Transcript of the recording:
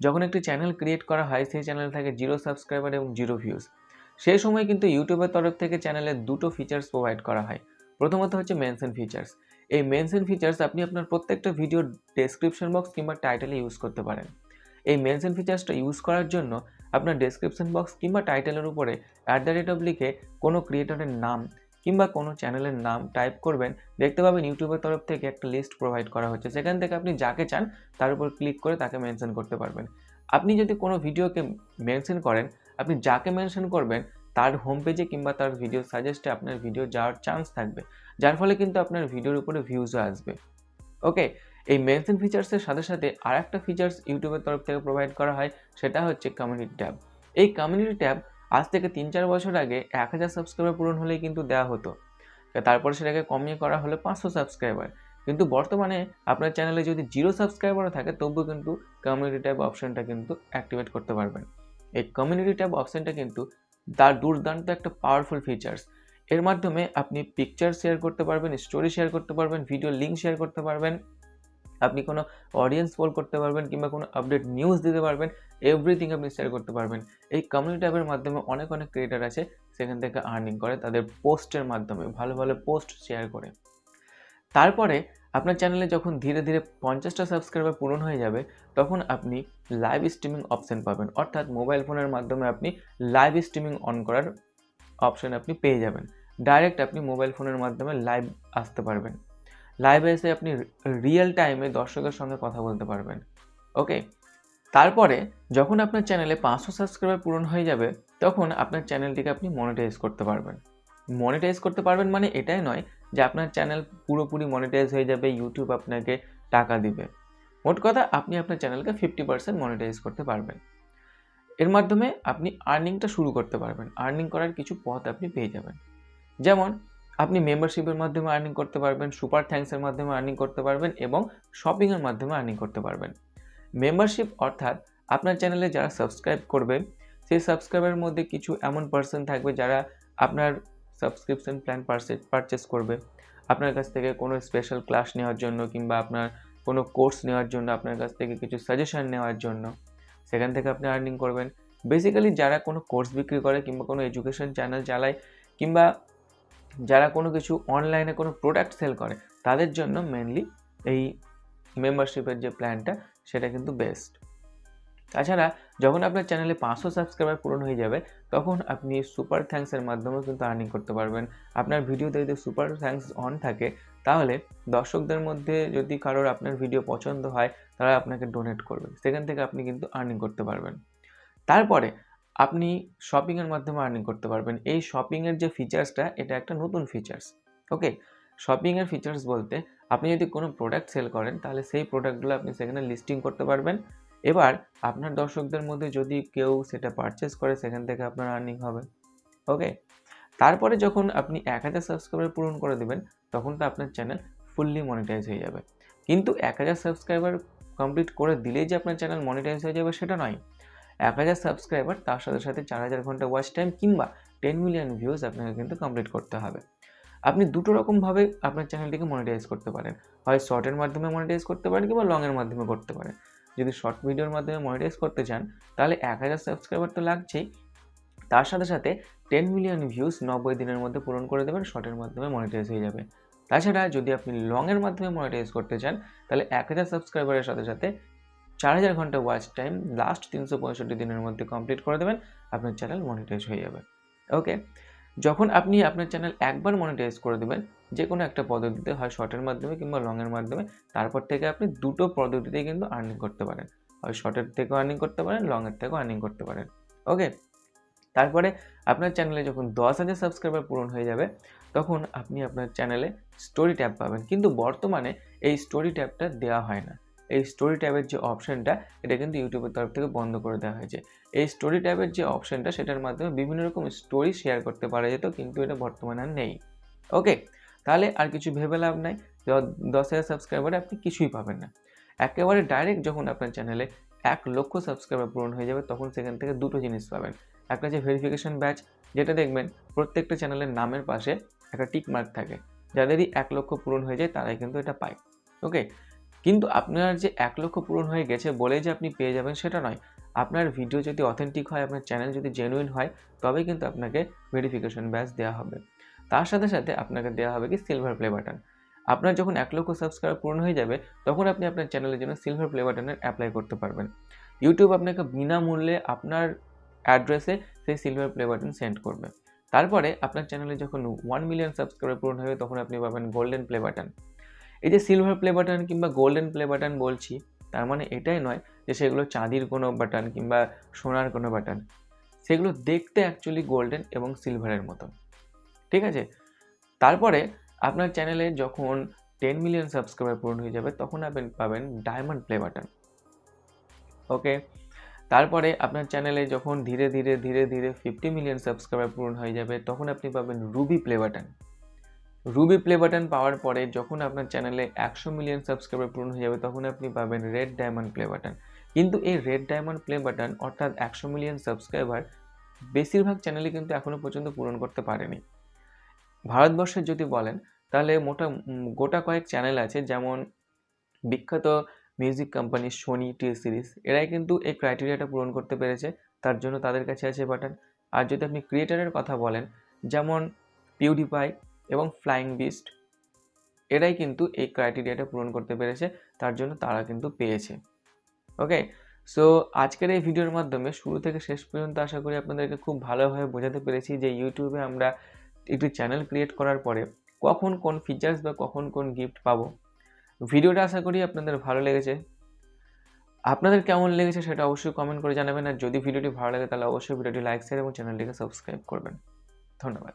যখন একটি channel create করা হয়, সেই চ্যানেল থাকে জিরো সাবস্ক্রাইবার এবং জিরো ভিউজ সেই সময় কিন্তু ইউটিউবের তরফ থেকে চ্যানেলে দুটো ফিচার্স প্রোভাইড করা হয়। প্রথমত হচ্ছে মেনশন ফিচার্স এই মেনশন ফিচার্স আপনি আপনার প্রত্যেকটা ভিডিও ডেসক্রিপশন বক্স কিংবা টাইটেলে ইউজ করতে পারেন। এই মেনশন ফিচার্সটা ইউজ করার জন্য আপনার ডেসক্রিপশন বক্স কিংবা টাইটেলের উপরে অ্যাট দ্য রেট অফ লিখে কোনো ক্রিয়েটরের নাম কিংবা কোনো চ্যানেলের নাম টাইপ করবেন, দেখতে পাবেন ইউটিউবের তরফ থেকে একটা লিস্ট প্রোভাইড করা হচ্ছে। সেখান থেকে আপনি যাকে চান, তার উপর ক্লিক করে তাকে মেনশন করতে পারবেন। আপনি যদি কোনো ভিডিওকে মেনশন করেন, আপনি যাকে মেনশন করবেন, তার হোম পেজে কিংবা তার ভিডিও সাজেস্টে আপনার ভিডিও যাওয়ার চান্স থাকবে। যার ফলে কিন্তু আপনার ভিডিওর উপরে ভিউজও আসবে। ওকে এই মেনশন ফিচার্সের সাথে সাথে আর একটা ফিচার্স ইউটিউবের তরফ থেকে প্রোভাইড করা হয়, সেটা হচ্ছে কমিউনিটি ট্যাব এই কমিউনিটি ট্যাব আজ থেকে তিন চার বছর আগে এক হাজার সাবস্ক্রাইবার পূরণ হলেই কিন্তু দেওয়া হতো। তারপর সেটাকে কমিয়ে করা হলো পাঁচশো সাবস্ক্রাইবার কিন্তু বর্তমানে আপনার চ্যানেলে যদি জিরো সাবস্ক্রাইবারও থাকে, তবুও কিন্তু কমিউনিটি ট্যাব অপশনটা কিন্তু অ্যাক্টিভেট করতে পারবেন। এই কমিউনিটি ট্যাব অপশনটা কিন্তু তার দুর্দান্ত একটা পাওয়ারফুল ফিচার্স এর মাধ্যমে আপনি পিকচার শেয়ার করতে পারবেন স্টোরি শেয়ার করতে পারবেন ভিডিও লিঙ্ক শেয়ার করতে পারবেন। আপনি কোনো অডিয়েন্স পোল করতে পারবেন কিংবা কোনো আপডেট নিউজ দিতে পারবেন এভরিথিং আপনি শেয়ার করতে পারবেন। এই কমিউনিটি ট্যাবের মাধ্যমে অনেক অনেক ক্রিয়েটার আছে, সেখান থেকে আর্নিং করে, তাদের পোস্টের মাধ্যমে ভালো ভালো পোস্ট শেয়ার করে। তারপরে আপনার চ্যানেলে যখন ধীরে ধীরে পঞ্চাশটা সাবস্ক্রাইবার পূরণ হয়ে যাবে, তখন আপনি লাইভ স্ট্রিমিং অপশন পাবেন। অর্থাৎ মোবাইল ফোনের মাধ্যমে আপনি লাইভ স্ট্রিমিং অন করার অপশান আপনি পেয়ে যাবেন। ডাইরেক্ট আপনি মোবাইল ফোনের মাধ্যমে লাইভ আসতে পারবেন। লাইভে এসে আপনি রিয়েল টাইমে দর্শকের সঙ্গে কথা বলতে পারবেন। ওকে তারপরে যখন আপনার চ্যানেলে পাঁচশো সাবস্ক্রাইবার পূরণ হয়ে যাবে, তখন আপনার চ্যানেলটিকে আপনি মনিটাইজ করতে পারবেন। মনিটাইজ করতে পারবেন মানে এটাই নয় যে আপনার চ্যানেল পুরোপুরি মনিটাইজ হয়ে যাবে ইউটিউব আপনাকে টাকা দিবে। মোট কথা আপনি আপনার চ্যানেলকে ফিফটি পার্সেন্ট মনিটাইজ করতে পারবেন। এর মাধ্যমে আপনি আর্নিংটা শুরু করতে পারবেন। আর্নিং করার কিছু পথ আপনি পেয়ে যাবেন। যেমন আপনি মেম্বারশিপের মাধ্যমে আর্নিং করতে পারবেন সুপার থ্যাঙ্কসের মাধ্যমে আর্নিং করতে পারবেন এবং শপিংয়ের মাধ্যমে আর্নিং করতে পারবেন। মেম্বারশিপ অর্থাৎ আপনার চ্যানেলে যারা সাবস্ক্রাইব করবে, সেই সাবস্ক্রাইবের মধ্যে কিছু এমন পার্সন থাকবে যারা আপনার সাবস্ক্রিপশন প্ল্যান পারচেস করবে। আপনার কাছ থেকে কোনো স্পেশাল ক্লাস নেওয়ার জন্য কিংবা আপনার কোনো কোর্স নেওয়ার জন্য, আপনার কাছ থেকে কিছু সাজেশন নেওয়ার জন্য সেখান থেকে আপনি আর্নিং করবেন। বেসিক্যালি যারা কোনো কোর্স বিক্রি করে কিংবা কোনো এডুকেশন চ্যানেল চালায় কিংবা যারা কোনো কিছু অনলাইনে কোনো প্রোডাক্ট সেল করে, তাদের জন্য মেনলি এই মেম্বারশিপের যে প্ল্যানটা সেটা কিন্তু বেস্ট তাছাড়া, যখন আপনার চ্যানেলে পাঁচশো সাবস্ক্রাইবার পূরণ হয়ে যাবে, তখন আপনি সুপার থ্যাঙ্কসের মাধ্যমেও কিন্তু আর্নিং করতে পারবেন। আপনার ভিডিওতে যদি সুপার থ্যাঙ্কস অন থাকে, তাহলে দর্শকদের মধ্যে যদি কারোর আপনার ভিডিও পছন্দ হয়, তারা আপনাকে ডোনেট করবে। সেখান থেকে আপনি কিন্তু আর্নিং করতে পারবেন। তারপরে আপনি শপিংয়ের মাধ্যমে আর্নিং করতে পারবেন। এই শপিংয়ের যে ফিচার্সটা এটা একটা নতুন ফিচার্স ওকে শপিংয়ের ফিচার্স বলতে, আপনি যদি কোনো প্রোডাক্ট সেল করেন, তাহলে সেই প্রোডাক্টগুলো আপনি সেখানে লিস্টিং করতে পারবেন। এবার, আপনার দর্শকদের মধ্যে যদি কেউ সেটা পারচেস করে, সেখান থেকে আপনার আর্নিং হবে ওকে তারপরে যখন আপনি এক হাজার সাবস্ক্রাইবার পূরণ করে দেবেন, তখন তো আপনার চ্যানেল ফুললি মনিটাইজ হয়ে যাবে। কিন্তু এক হাজার সাবস্ক্রাইবার কমপ্লিট করে দিলেই যে আপনার চ্যানেল মনিটাইজ হয়ে যাবে, সেটা নয়। এক হাজার সাবস্ক্রাইবার তার সাথে সাথে চার হাজার ঘণ্টা ওয়াচ টাইম কিংবা টেন মিলিয়ন ভিউজ আপনাকে কিন্তু কমপ্লিট করতে হবে। আপনি দুটো রকমভাবে আপনার চ্যানেলটিকে মনিটাইজ করতে পারেন। হয় শর্টের মাধ্যমে মনিটাইজ করতে পারেন কিংবা লংয়ের মাধ্যমে করতে পারেন। যদি শর্ট ভিডিওর মাধ্যমে মনিটাইজ করতে চান, তাহলে এক হাজার সাবস্ক্রাইবার তো লাগছেই। তার সাথে সাথে টেন মিলিয়ন ভিউজ নব্বই দিনের মধ্যে পূরণ করে দেবেন শর্টের মাধ্যমে মনিটাইজ হয়ে যাবে। তাছাড়া যদি আপনি লংয়ের মাধ্যমে মনিটাইজ করতে চান, তাহলে এক হাজার সাবস্ক্রাইবারের সাথে সাথে চার হাজার ঘণ্টা ওয়াচ টাইম লাস্ট তিনশো পঁয়ষট্টি দিনের মধ্যে কমপ্লিট করে দেবেন, আপনার চ্যানেল মনিটাইজ হয়ে যাবে। ওকে যখন আপনি আপনার চ্যানেল একবার মনিটাইজ করে দেবেন, যে কোনো একটা পদ্ধতিতে, হয় শর্টের মাধ্যমে কিংবা লংয়ের মাধ্যমে, তারপর থেকে আপনি দুটো পদ্ধতিতেই কিন্তু আর্নিং করতে পারেন। হয় শর্টের থেকেও আর্নিং করতে পারেন লংয়ের থেকেও আর্নিং করতে পারেন। ওকে তারপরে আপনার চ্যানেলে যখন দশ হাজার সাবস্ক্রাইবার পূরণ হয়ে যাবে, তখন আপনি আপনার চ্যানেলে স্টোরি ট্যাব পাবেন। কিন্তু বর্তমানে এই স্টোরি ট্যাবটা দেওয়া হয় না। এই স্টোরি ট্যাবের যে অপশানটা এটা কিন্তু ইউটিউবের তরফ থেকে বন্ধ করে দেওয়া হয়েছে। এই স্টোরি ট্যাবের যে অপশানটা সেটার মাধ্যমে বিভিন্ন রকম স্টোরি শেয়ার করতে পারা যেত, কিন্তু এটা বর্তমানে আর নেই। ওকে তাহলে আর কিছু ভেবে লাভ নাই। দশ হাজার সাবস্ক্রাইবারে আপনি কিছুই পাবেন না। একেবারে ডাইরেক্ট যখন আপনার চ্যানেলে এক লক্ষ সাবস্ক্রাইবার পূরণ হয়ে যাবে, তখন সেখান থেকে দুটো জিনিস পাবেন। একটা যে ভেরিফিকেশন ব্যাচ যেটা দেখবেন প্রত্যেকটা চ্যানেলের নামের পাশে একটা টিক মার্ক থাকে। যাদেরই এক লক্ষ পূরণ হয়ে যায়, তারাই কিন্তু এটা পায়। ওকে কিন্তু আপনার যে এক লক্ষ পূরণ হয়ে গেছে বলেই যে আপনি পেয়ে যাবেন সেটা নয়। আপনার ভিডিও যদি অথেন্টিক হয়, আপনার চ্যানেল যদি জেনুইন হয়, তবেই কিন্তু আপনাকে ভেরিফিকেশন ব্যাচ দেওয়া হবে। তার সাথে সাথে আপনাকে দেওয়া হবে কি সিলভার প্লে বাটন আপনার যখন এক লক্ষ সাবস্ক্রাইব পূরণ হয়ে যাবে, তখন আপনি আপনার চ্যানেলের জন্য সিলভার প্লে বাটনের অ্যাপ্লাই করতে পারবেন। ইউটিউব আপনাকে বিনামূল্যে আপনার অ্যাড্রেসে সেই সিলভার প্লে বাটন সেন্ড করবে। তারপরে আপনার চ্যানেলে যখন ওয়ান মিলিয়ন সাবস্ক্রাইবার পূরণ হবে তখন আপনি পাবেন গোল্ডেন প্লে বাটন এই যে সিলভার প্লে বাটন কিংবা গোল্ডেন প্লে বাটন বলছি, তার মানে এটাই নয় যে সেগুলো চাঁদির কোনো বাটন কিংবা সোনার কোনো বাটন সেগুলো দেখতে অ্যাকচুয়ালি গোল্ডেন এবং সিলভারের মতন। ঠিক আছে? তারপরে আপনার চ্যানেলে যখন টেন মিলিয়ন সাবস্ক্রাইবার পূরণ হয়ে যাবে, তখন আপনি পাবেন ডায়মন্ড প্লে বাটন ওকে তারপরে আপনার চ্যানেলে যখন ধীরে ধীরে ধীরে ধীরে ফিফটি মিলিয়ন সাবস্ক্রাইবার পূরণ হয়ে যাবে, তখন আপনি পাবেন ruby play button ruby play button পাওয়ার পরে যখন আপনার চ্যানেলে একশো মিলিয়ন সাবস্ক্রাইবার পূরণ হয়ে যাবে, তখন আপনি পাবেন রেড ডায়মন্ড প্লে বাটন কিন্তু এই রেড ডায়মন্ড প্লে বাটন অর্থাৎ একশো মিলিয়ন সাবস্ক্রাইবার বেশিরভাগ চ্যানেলে কিন্তু এখনও পর্যন্ত পূরণ করতে পারেনি। ভারতবর্ষের যদি বলেন, তাহলে মোটা গোটা কয়েক চ্যানেল আছে, যেমন বিখ্যাত music company Sony T Series এরাই কিন্তু এই ক্রাইটেরিয়াটা পূরণ করতে পেরেছে, তার জন্য তাদের কাছে আছে বাটন আর যদি আপনি ক্রিয়েটারের কথা বলেন, যেমন পিউডিপাই এবং ফ্লাইং বিস্ট। এরাই কিন্তু এই ক্রাইটেরিয়াটা পূরণ করতে পেরেছে, তার জন্য তারা কিন্তু পেয়েছে। ওকে? সো, আজকের এই ভিডিওর মাধ্যমে শুরু থেকে শেষ পর্যন্ত আশা করি আপনাদেরকে খুব ভালোভাবে বোঝাতে পেরেছি যে ইউটিউবে আমরা একটি চ্যানেল ক্রিয়েট করার পরে কখন কোন ফিচার্স বা কখন কোন গিফট পাবো। ভিডিওটা আশা করি আপনাদের ভালো লেগেছে। আপনাদের কেমন লেগেছে সেটা অবশ্যই কমেন্ট করে জানাবেন, আর যদি ভিডিওটি ভালো লাগে তাহলে অবশ্যই ভিডিওটি লাইক শেয়ার এবং চ্যানেলটিকে সাবস্ক্রাইব করবেন। ধন্যবাদ।